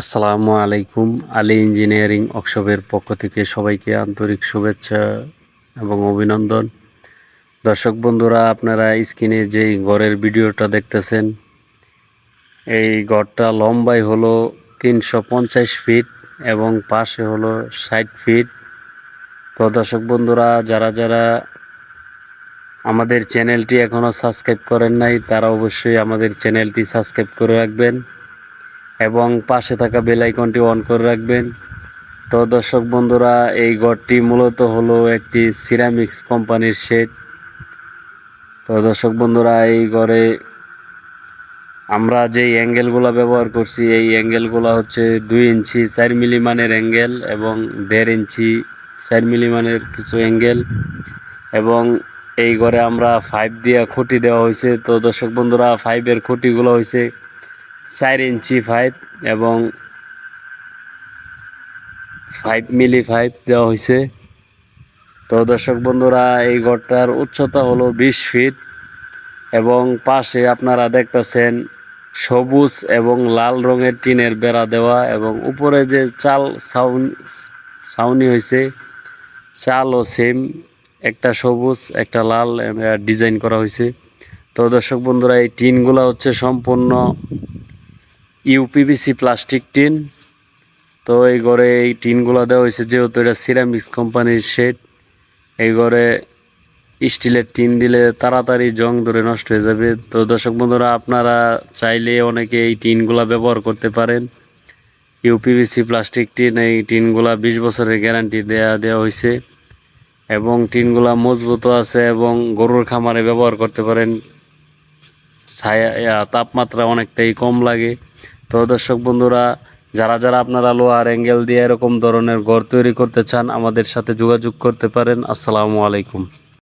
আসসালামু আলাইকুম। আলী ইঞ্জিনিয়ারিং ওয়ার্কশপের পক্ষ থেকে সবাইকে আন্তরিক শুভেচ্ছা এবং অভিনন্দন। দর্শক বন্ধুরা, আপনারা স্ক্রিনে যেই ঘরের ভিডিওটা দেখতেছেন, এই ঘরটা লম্বাই হলো তিনশো পঞ্চাশ ফিট এবং পাশে হলো ষাট ফিট। তো দর্শক বন্ধুরা, যারা যারা আমাদের চ্যানেলটি এখনও সাবস্ক্রাইব করেন নাই, তারা অবশ্যই আমাদের চ্যানেলটি সাবস্ক্রাইব করে রাখবেন। এবং পাশে থাকা বেল আইকনটি অন করে রাখবেন। তো দর্শক বন্ধুরা, এই ঘরটি মূলত হলো একটি সিরামিক্স কোম্পানির শেড তো দর্শক বন্ধুরা, এই ঘরে আমরা যেই অ্যাঙ্গেলগুলো ব্যবহার করছি, এই অ্যাঙ্গেলগুলো হচ্ছে দুই ইঞ্চি চার মিলিমানের অ্যাঙ্গেল এবং দেড় ইঞ্চি চার মিলিমানের কিছু অ্যাঙ্গেল এবং এই ঘরে আমরা ফাইভ দিয়ে খুঁটি দেওয়া হয়েছে। তো দর্শক বন্ধুরা ফাইভের খুঁটিগুলো হয়েছে চার ইঞ্চি ফাইভ এবং ফাইভ মিলি ফাইভ দেওয়া হয়েছে তো দর্শক বন্ধুরা, এই ঘরটার উচ্চতা হলো বিশ ফিট এবং পাশে আপনারা দেখতেছেন সবুজ এবং লাল রঙের টিনের বেড়া দেওয়া এবং উপরে যে চাল সাউন ছাউনি হয়েছে চাল ও সেম একটা সবুজ, একটা লাল ডিজাইন করা হয়েছে তো দর্শক বন্ধুরা, এই টিনগুলো হচ্ছে সম্পূর্ণ ইউপিভিসি প্লাস্টিক টিন। তো এই ঘরে এই টিনগুলো দেওয়া হয়েছে, যেহেতু এটা সিরামিক্স কোম্পানির শেড, এই ঘরে স্টিলের টিন দিলে তাড়াতাড়ি জং ধরে নষ্ট হয়ে যাবে। তো দর্শক বন্ধুরা, আপনারা চাইলে অনেকে এই টিনগুলা ব্যবহার করতে পারেন। ইউপিভিসি প্লাস্টিক টিন, এই টিনগুলা বিশ বছরের গ্যারান্টি দেয়া দেওয়া হয়েছে। এবং টিনগুলা মজবুত আছে এবং গরুর খামারে ব্যবহার করতে পারেন। ছায়া তাপমাত্রা অনেকটাই কম লাগে। তো দর্শক বন্ধুরা, যারা যারা আপনারা লোয়ার অ্যাঙ্গেল দিয়ে এরকম ধরনের ঘর তৈরি করতে চান, আমাদের সাথে যোগাযোগ করতে পারেন। আসসালামু আলাইকুম।